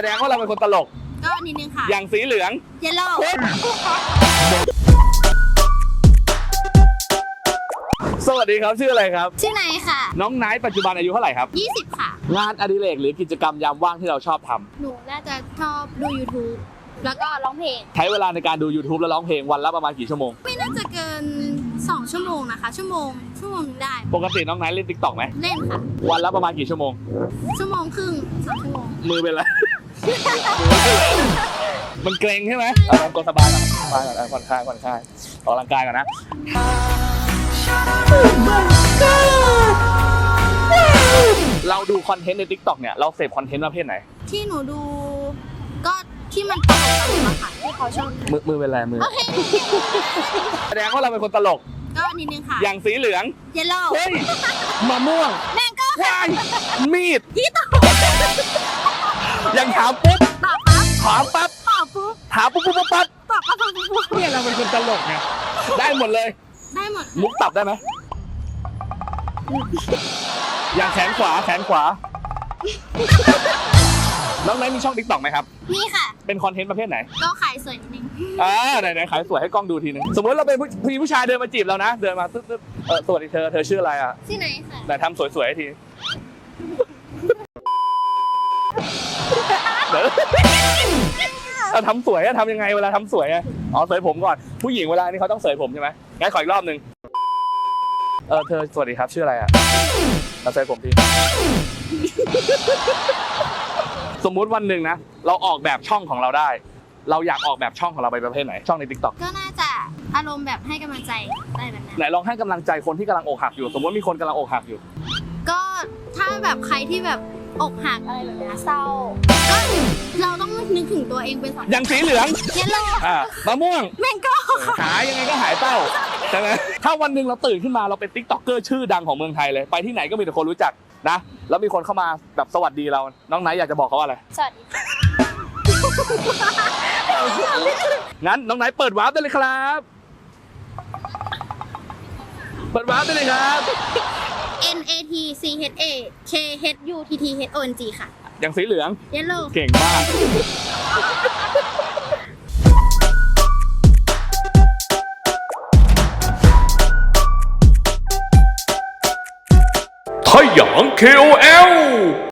แสดงว่าเราเป็นคนตลก ก็นิดนึงค่ะ อย่างสีเหลือง เยลโล่สวัสดีครับชื่ออะไรครับ ชื่อไหนค่ะ น้องไนท์ปัจจุบันอายุเท่าไหร่ครับ 20 ค่ะ งานอดิเรกหรือกิจกรรมยามว่างที่เราชอบทำหนูน่าจะชอบดู YouTube แล้วก็ร้องเพลง ใช้เวลาในการดู YouTube และร้องเพลงวันละประมาณกี่ชั่วโมง ไม่น่าจะเกิน 2 ชั่วโมงนะคะ ชั่วโมง ชั่วโมงหนึ่งได้ ปกติน้องไนท์เล่นติ๊กต็อกไหมเล่นค่ะ วันละประมาณกี่ชั่วโมง ชั่วโมงครึ่งสองชั่วโมง มือเป็นไร มันเกรงใช่ไหมเอาลองกดสบายก่อนสบายก่อนเอาผ่อนคลายผ่อนคลายออกกำลังกายก่อนนะ เราดูคอนเทนต์ใน t ิ k t o k เนี่ย เราเสพคอนเทนต์ประเภทไหน ที่หนูดูก็ที่มันตลกตลกอะค่ะที่เขาชอบทมือมือเป็นไรมือำโอเคแสดงว่าเราเป็นคนตลก ก็นิดนึงค่ะ อย่างสีเหลือง เยลโล่เฮ้ยมะม่วงแมงโก้วายมีด ยี่ต่ออ ย่างถามปุ๊บตอบปั๊บถามปั๊บตอบปุ๊บถามปุ๊บปุ๊บปุ๊บปั๊บตอบปั๊บปั๊บปั๊บปั๊บเนี่ยเราเป็นคนตลกไงได้หมดเลย ได้หมดมุกตับได้ไหมอย่างแขนขวาแขนขวา น้องไนท์มีช่องติ๊กต็อกไหมครับ นี่ค่ะ เป็นคอนเทนต์ประเภทไหน ก็ขายสวยนิดนึงอ่าไหนไหนขายสวยให้กล้องดูทีนึง สมมติเราเป็นผู้ผู้ผู้ชายเดินมาจีบเรานะ เดินมาตึ๊บตึ๊บเออสวัสดีเธอ เธอชื่ออะไรอะ ที่ไหนค่ะ ไหนทำสวยๆให้ที เดี๋ยวเราทำสวยอะทำยังไงเวลาทำสวยอะอ๋อเสยผมก่อน ผู้หญิงเวลานี้เขาต้องเสยผมใช่ไหมงั้นขออีกรอบหนึ่งเออเธอสวัสดีครับชื่ออะไรอะเราเสยผมทีสมมุติวันหนึ่งนะ เราออกแบบช่องของเราได้ เราอยากออกแบบช่องของเราไปประเภทไหน ช่องใน t ิ k t o k ก็น่าจะอารมณ์แบบให้กำลังใจอะไรแบบนั้นไหนลองให้กำลังใจคนที่กำลังอกหักอยู่ สมมติมีคนกำลังอกหักอยู่ ก็ถ้าแบบใครที่แบบ อกหักอะไรแบบเนี้ยเศร้าก็เราต้องนึกถึงตัวเองเป็นสำคัญอย่างสีเหลืองเยลโล่อ่ามะม่วง แมงโก้หายังไงก็หายเต้าใช่ไหมถ้าวันหนึ่งเราตื่นขึ้นมาเราเป็นติ๊กต็อกเกอร์ชื่อดังของเมืองไทยเลย ไปที่ไหนก็มีแต่คนรู้จักนะ แล้วมีคนเข้ามาแบบสวัสดีเรา น้องไนท์อยากจะบอกเขาว่าอะไร สวัสดีค่ะงั้นน้องไนท์เปิดวาร์ปได้เลยครับ เปิดวาร์ปได้เลยครับ N A T C H A K H U T T H O N G ค่ะ อย่างสีเหลืองเยลโล่เก่งมาก太阳 KOL